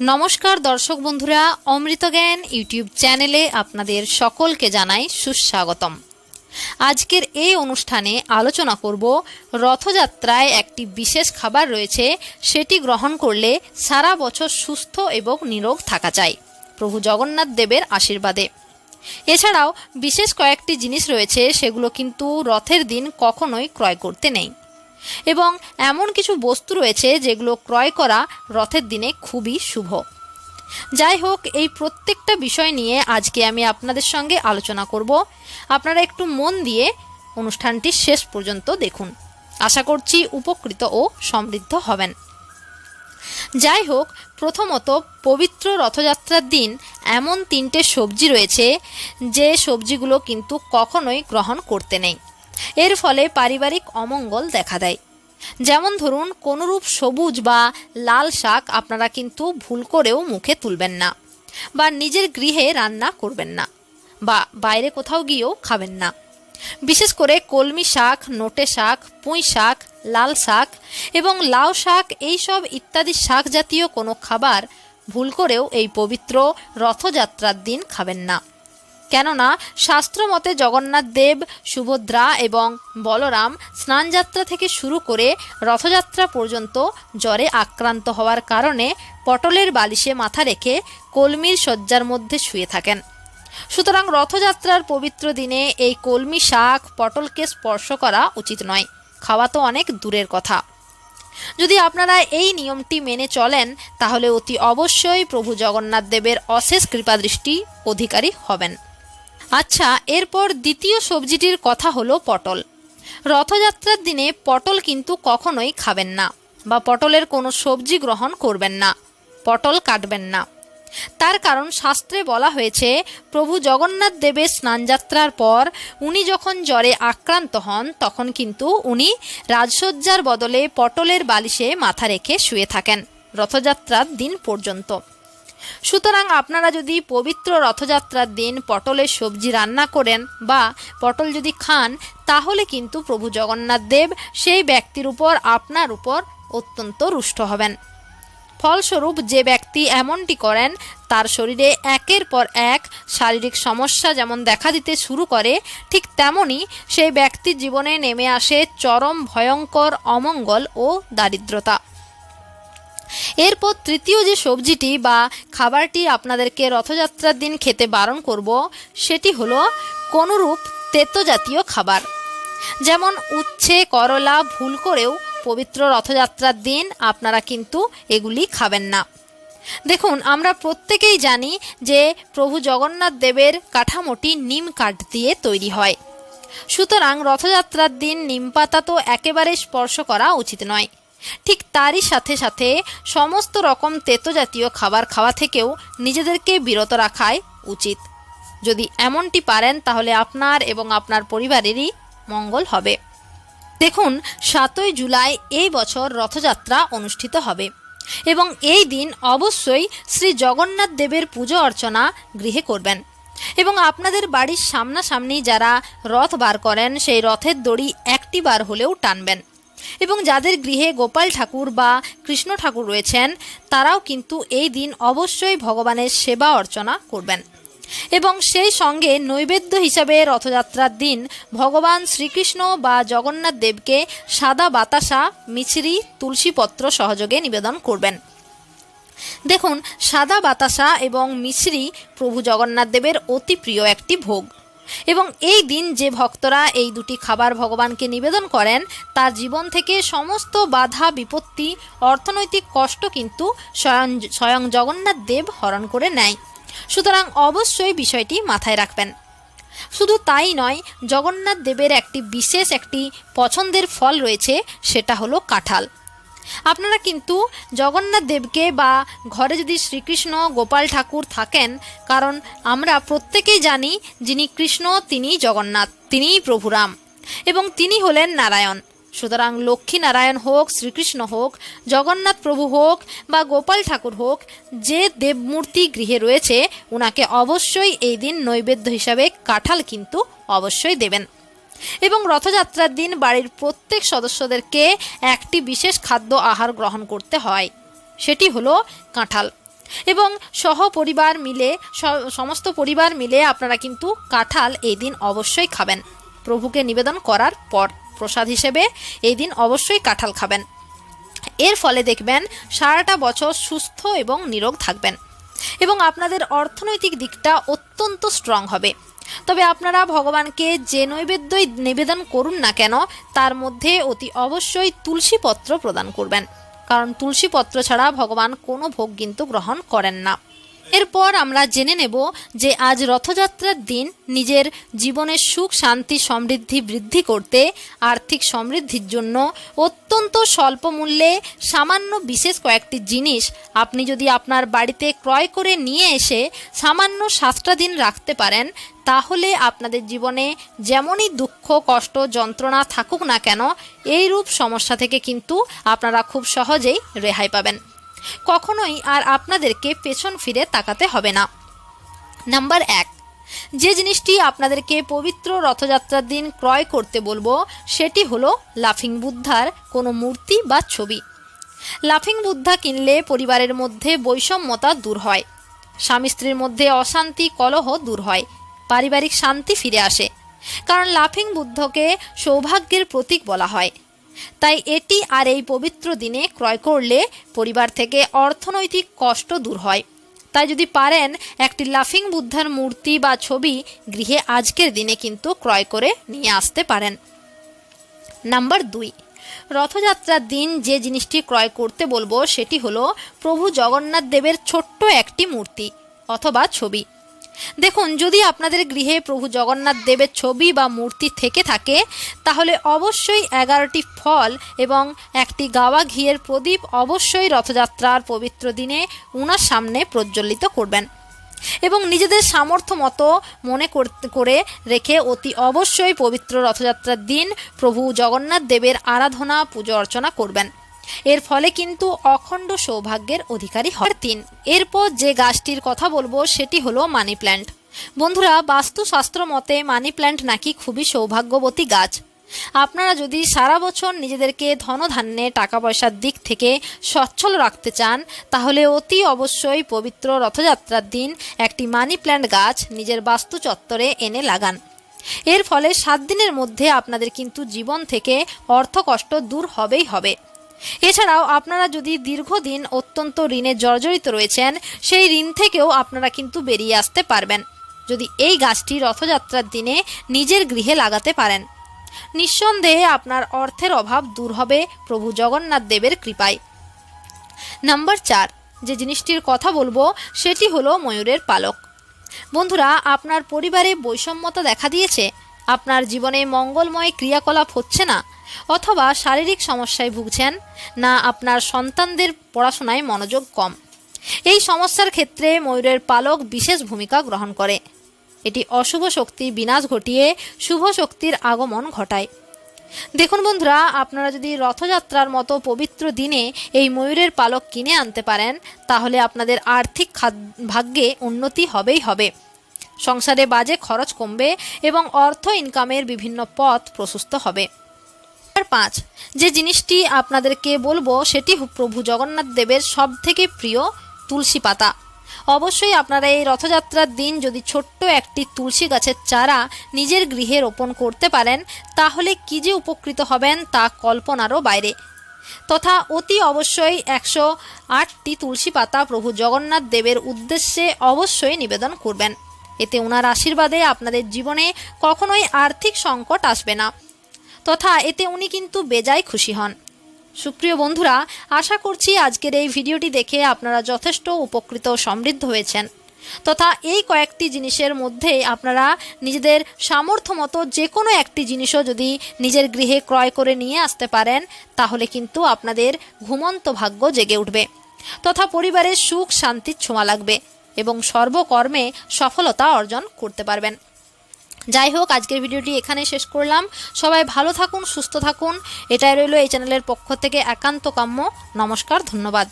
নমস্কার, দর্শক বন্ধুরা, অমৃত জ্ঞান ইউটিউব চ্যানেলে আপনাদের সকলকে জানাই সুস্বাগতম। আজকের এই অনুষ্ঠানে আলোচনা করব, রথযাত্রায় একটি বিশেষ খাবার রয়েছে, সেটি গ্রহণ করলে সারা বছর সুস্থ এবং নিরোগ থাকা যায়। প্রভু জগন্নাথ দেবের আশীর্বাদে। এছাড়াও বিশেষ কয়েকটি জিনিস রয়েছে, সেগুলো কিন্তু রথের দিন কখনোই ক্রয় করতে নেই। এবং এমন কিছু বস্তু রয়েছে যেগুলো ক্রয় করা রথের দিনে খুবই শুভ। যাই হোক, এই প্রত্যেকটা বিষয় নিয়ে আজকে আমি আপনাদের সঙ্গে আলোচনা করব। আপনারা একটু মন দিয়ে অনুষ্ঠানটি শেষ পর্যন্ত দেখুন। আশা করছি উপকৃত ও সমৃদ্ধ হবেন। যাই হোক, প্রথমত পবিত্র রথযাত্রার দিন এমন তিনটে সবজি রয়েছে যে সবজিগুলো কিন্তু কখনোই গ্রহণ করতে নেই। এর ফলে পারিবারিক অমঙ্গল দেখা দেয়। যেমন ধরুন, কোনোরূপ সবুজ বা লাল শাক আপনারা কিন্তু ভুল করেও মুখে তুলবেন না বা নিজের গৃহে রান্না করবেন না বা বাইরে কোথাও গিয়েও খাবেন না। বিশেষ করে কলমি শাক, নোটে শাক, পুঁই শাক, লাল শাক এবং লাউ শাক এইসব ইত্যাদি শাক জাতীয় কোনো খাবার ভুল করেও এই পবিত্র রথযাত্রার দিন খাবেন না। কেননা শাস্ত্র মতে জগন্নাথ দেব, সুভদ্রা এবং বলরাম স্নানযাত্রা থেকে শুরু করে রথযাত্রা পর্যন্ত জ্বরে আক্রান্ত হওয়ার কারণে পটলের বালিশে মাথা রেখে কলমির শয্যার মধ্যে শুয়ে থাকেন। সুতরাং রথযাত্রার পবিত্র দিনে এই কলমি শাক পটলকে স্পর্শ করা উচিত নয়। খাওয়া তো অনেক দূরের কথা। যদি আপনারা এই নিয়মটি মেনে চলেন, তাহলে অতি অবশ্যই প্রভু জগন্নাথ দেবের অশেষ কৃপাদৃষ্টি অধিকারী হবেন। আচ্ছা এরপর দ্বিতীয় সবজিটির কথা হলো পটল। রথযাত্রার দিনে পটল কিন্তু কখনোই খাবেন না বা পটলের কোনো সবজি গ্রহণ করবেন না, পটল কাটবেন না। তার কারণ শাস্ত্রে বলা হয়েছে, প্রভু জগন্নাথ দেবের স্নানযাত্রার পর উনি যখন জ্বরে আক্রান্ত হন, তখন কিন্তু উনি রাজসজ্জার বদলে পটলের বালিশে মাথা রেখে শুয়ে থাকেন রথযাত্রার দিন পর্যন্ত। সুতরাং আপনারা যদি পবিত্র রথযাত্রার দিন পটলের সবজি রান্না করেন বা পটল যদি খান, তাহলে কিন্তু প্রভু জগন্নাথ দেব সেই ব্যক্তির উপর আপনার উপর অত্যন্ত রুষ্ট হবেন। ফলস্বরূপ যে ব্যক্তি এমনটি করেন, তার শরীরে একের পর এক শারীরিক সমস্যা যেমন দেখা দিতে শুরু করে, ঠিক তেমনই সেই ব্যক্তির জীবনে নেমে আসে চরম ভয়ঙ্কর অমঙ্গল ও দারিদ্রতা। এরপর তৃতীয় যে সবজিটি বা খাবারটি আপনাদেরকে রথযাত্রার দিন খেতে বারণ করব, সেটি হলো কোনোরূপ তেতো জাতীয় খাবার। যেমন উচ্ছে, করলা, ভুল করেও পবিত্র রথযাত্রার দিন আপনারা কিন্তু এগুলি খাবেন না। দেখুন, আমরা প্রত্যেকেই জানি যে প্রভু জগন্নাথ দেবের কাঠামোটি নিম কাঠ দিয়ে তৈরি হয়। সুতরাং রথযাত্রার দিন নিম পাতা তো একেবারে স্পর্শ করা উচিত নয়। ঠিক তারই সাথে সাথে সমস্ত রকম তেতো জাতীয় খাবার খাওয়া থেকেও নিজেদেরকে বিরত রাখাই উচিত। যদি এমনটি পারেন, তাহলে আপনার এবং আপনার পরিবারেরই মঙ্গল হবে। দেখুন, সাতই জুলাই এই বছর রথযাত্রা অনুষ্ঠিত হবে এবং এই দিন অবশ্যই শ্রী জগন্নাথ দেবের পুজো অর্চনা গৃহে করবেন এবং আপনাদের বাড়ির সামনাসামনি যারা রথ বার করেন, সেই রথের দড়ি একটি বার হলেও টানবেন। এবং যাদের গৃহে গোপাল ঠাকুর বা কৃষ্ণ ঠাকুর রয়েছেন, তারাও কিন্তু এই দিন অবশ্যই ভগবানের সেবা অর্চনা করবেন। এবং সেই সঙ্গে নৈবেদ্য হিসাবে রথযাত্রার দিন ভগবান শ্রীকৃষ্ণ বা জগন্নাথ দেবকে সাদা বাতাসা, মিছরি, তুলসীপত্র সহযোগে নিবেদন করবেন। দেখুন, সাদা বাতাসা এবং মিছরি প্রভু জগন্নাথ দেবের অতি প্রিয় একটি ভোগ। এবং এই দিন যে ভক্তরা এই দুটি খাবার ভগবানকে নিবেদন করেন, তার জীবন থেকে সমস্ত বাধা, বিপত্তি, অর্থনৈতিক কষ্ট কিন্তু স্বয়ং স্বয়ং জগন্নাথ দেব হরণ করে নেয়। সুতরাং অবশ্যই বিষয়টি মাথায় রাখবেন। শুধু তাই নয়, জগন্নাথ দেবের একটি বিশেষ একটি পছন্দের ফল রয়েছে, সেটা হলো কাঁঠাল। আপনারা কিন্তু জগন্নাথ দেবকে বা ঘরে যদি শ্রীকৃষ্ণ গোপাল ঠাকুর থাকেন, কারণ আমরা প্রত্যেকেই জানি যিনি কৃষ্ণ, তিনি জগন্নাথ, তিনিই প্রভুরাম এবং তিনি হলেন নারায়ণ। সুতরাং লক্ষ্মী নারায়ণ হোক, শ্রীকৃষ্ণ হোক, জগন্নাথ প্রভু হোক, বা গোপাল ঠাকুর হোক, যে দেবমূর্তি গৃহে রয়েছে ওনাকে অবশ্যই এই দিন নৈবেদ্য হিসাবে কাঁঠাল কিন্তু অবশ্যই দেবেন। এবং রথযাত্রার দিন বাড়ির প্রত্যেক সদস্যদেরকে একটি বিশেষ খাদ্য আহার গ্রহণ করতে হয়। সেটি হলো কাঁঠাল। এবং সহপরিবার মিলে, স- সমস্ত পরিবার মিলে আপনারা কিন্তু কাঁঠাল এই দিন অবশ্যই খাবেন। প্রভুকে নিবেদন করার পর প্রসাদ হিসেবে এই দিন অবশ্যই কাঁঠাল খাবেন। এর ফলে দেখবেন সারাটা বছর সুস্থ এবং নিরোগ থাকবেন। এবং আপনাদের অর্থনৈতিক দিকটা অত্যন্ত স্ট্রং হবে। তবে আপনারা ভগবানকে যে নৈবেদ্যই নিবেদন করুন না কেন, তার মধ্যে অতি অবশ্যই তুলসীপত্র প্রদান করবেন। কারণ তুলসীপত্র ছাড়া ভগবান কোনো ভোগ কিন্তু গ্রহণ করেন না। এরপর আমরা জেনে নেব যে আজ রথযাত্রার দিন নিজের জীবনের সুখ, শান্তি, সমৃদ্ধি বৃদ্ধি করতে আর্থিক সমৃদ্ধির জন্য অত্যন্ত স্বল্প মূল্যে সামান্য বিশেষ কয়েকটি জিনিস আপনি যদি আপনার বাড়িতে ক্রয় করে নিয়ে এসে সামান্য সাতটা দিন রাখতে পারেন, তাহলে আপনাদের জীবনে যেমনই দুঃখ, কষ্ট, যন্ত্রণা থাকুক না কেন এই রূপ সমস্যা থেকে কিন্তু আপনারা খুব সহজেই রেহাই পাবেন। কখনোই আর আপনাদেরকে পেছন ফিরে তাকাতে হবে না। নাম্বার এক, যে জিনিসটি আপনাদেরকে পবিত্র রথযাত্রার দিন ক্রয় করতে বলব, সেটি হলো লাফিং বুদ্ধার কোনো মূর্তি বা ছবি। লাফিং বুদ্ধা কিনলে পরিবারের মধ্যে বৈষম্যতা দূর হয়। স্বামী স্ত্রীর মধ্যে অশান্তি, কলহ দূর হয়। পারিবারিক শান্তি ফিরে আসে। কারণ লাফিং বুদ্ধকে সৌভাগ্যের প্রতীক বলা হয়। তাই এটি আর এই পবিত্র দিনে ক্রয় করলে পরিবার থেকে অর্থনৈতিক কষ্ট দূর হয়। তাই যদি পারেন, একটি লাফিং বুদ্ধার মূর্তি বা ছবি গৃহে আজকের দিনে কিন্তু ক্রয় করে নিয়ে আসতে পারেন। নাম্বার দুই, রথযাত্রার দিন যে জিনিসটি ক্রয় করতে বলব, সেটি হলো প্রভু জগন্নাথ দেবের ছোট্ট একটি মূর্তি অথবা ছবি। দেখুন, যদি আপনাদের গৃহে প্রভু জগন্নাথ দেবের ছবি বা মূর্তি থেকে থাকে, তাহলে অবশ্যই এগারোটি ফল এবং একটি গাওয়া ঘিয়ের প্রদীপ অবশ্যই রথযাত্রার পবিত্র দিনে উনার সামনে প্রজ্বলিত করবেন এবং নিজেদের সামর্থ্য মতো মনে করে রেখে অতি অবশ্যই পবিত্র রথযাত্রার দিন প্রভু জগন্নাথ দেবের আরাধনা, পুজো অর্চনা করবেন। এর ফলে কিন্তু অখণ্ড সৌভাগ্যের অধিকারী হয় তিন এরপর যে গাছটির কথা বলব, সেটি হলো মানি প্ল্যান্ট। বন্ধুরা, বাস্তুশাস্ত্র মতে মানি প্ল্যান্ট নাকি খুবই সৌভাগ্যবতী গাছ। আপনারা যদি সারা বছর নিজেদেরকে ধনধান্যে টাকা পয়সার দিক থেকে সচ্ছল রাখতে চান, তাহলে অতি অবশ্যই পবিত্র রথযাত্রার দিন একটি মানি প্ল্যান্ট গাছ নিজের বাস্তু চত্বরে এনে লাগান। এর ফলে সাত দিনের মধ্যে আপনাদের কিন্তু জীবন থেকে অর্থকষ্ট দূর হবেই হবে। এছাড়াও আপনারা যদি দীর্ঘদিন অত্যন্ত ঋণে জর্জরিত রয়েছেন, সেই ঋণ থেকেও আপনারা কিন্তু বেরিয়ে আসতে পারবেন। যদি এই গাছটি রথযাত্রার দিনে নিজের গৃহে লাগাতে পারেন। নিঃসন্দেহে আপনার অর্থের অভাব দূর হবে প্রভু জগন্নাথ দেবের কৃপায়। নাম্বার চার, যে জিনিসটির কথা বলব, সেটি হলো ময়ূরের পালক। বন্ধুরা, আপনার পরিবারে বৈষম্যতা দেখা দিয়েছে? আপনার জীবনে মঙ্গলময় ক্রিয়াকলাপ হচ্ছে না? অথবা শারীরিক সমস্যায় ভুগছেন, না আপনার সন্তানদের পড়াশোনায় মনোযোগ কম। এই সমস্যার ক্ষেত্রে ময়ূরের পালক বিশেষ ভূমিকা গ্রহণ করে। এটি অশুভ শক্তির বিনাশ ঘটিয়ে শুভ শক্তির আগমন ঘটায়। দেখুন বন্ধুরা, আপনারা যদি রথযাত্রার মতো পবিত্র দিনে এই ময়ূরের পালক কিনে আনতে পারেন, তাহলে আপনাদের আর্থিক ভাগ্যে উন্নতি হবেই হবে। সংসারে বাজে খরচ কমবে এবং অর্থ ইনকামের বিভিন্ন পথ প্রশস্ত হবে। পাঁচ, যে জিনিসটি আপনাদেরকে বলব সেটি প্রভু জগন্নাথ দেবের সব থেকে প্রিয় তুলসী পাতা। অবশ্যই আপনারা এই রথযাত্রার দিন যদি ছোট্ট একটি তুলসী গাছের চারা নিজের গৃহে রোপণ করতে পারেন, তাহলে কী যে উপকৃত হবেন তা কল্পনারও বাইরে। তথা অতি অবশ্যই একশো আটটি তুলসী পাতা প্রভু জগন্নাথ দেবের উদ্দেশ্যে অবশ্যই নিবেদন করবেন। এতে ওনার আশীর্বাদে আপনাদের জীবনে কখনোই আর্থিক সংকট আসবে না। তথা এতে উনি কিন্তু বেজায় খুশি হন। সুপ্রিয় বন্ধুরা, আশা করছি আজকের এই ভিডিওটি দেখে আপনারা যথেষ্ট উপকৃত সমৃদ্ধ হয়েছেন। তথা এই কয়েকটি জিনিসের মধ্যে আপনারা নিজেদের সামর্থ্য মতো যে কোনো একটি জিনিসও যদি নিজের গৃহে ক্রয় করে নিয়ে আসতে পারেন, তাহলে কিন্তু আপনাদের ঘুমন্ত ভাগ্য জেগে উঠবে। তথা পরিবারের সুখ, শান্তির ছোঁয়া লাগবে এবং সর্বকর্মে সফলতা অর্জন করতে পারবেন। যাই হোক, আজকের ভিডিওটি এখানে শেষ করলাম। সবাই ভালো থাকুন, সুস্থ থাকুন। এটাই রইল এই চ্যানেলের পক্ষ থেকে একান্ত কাম্য। নমস্কার, ধন্যবাদ।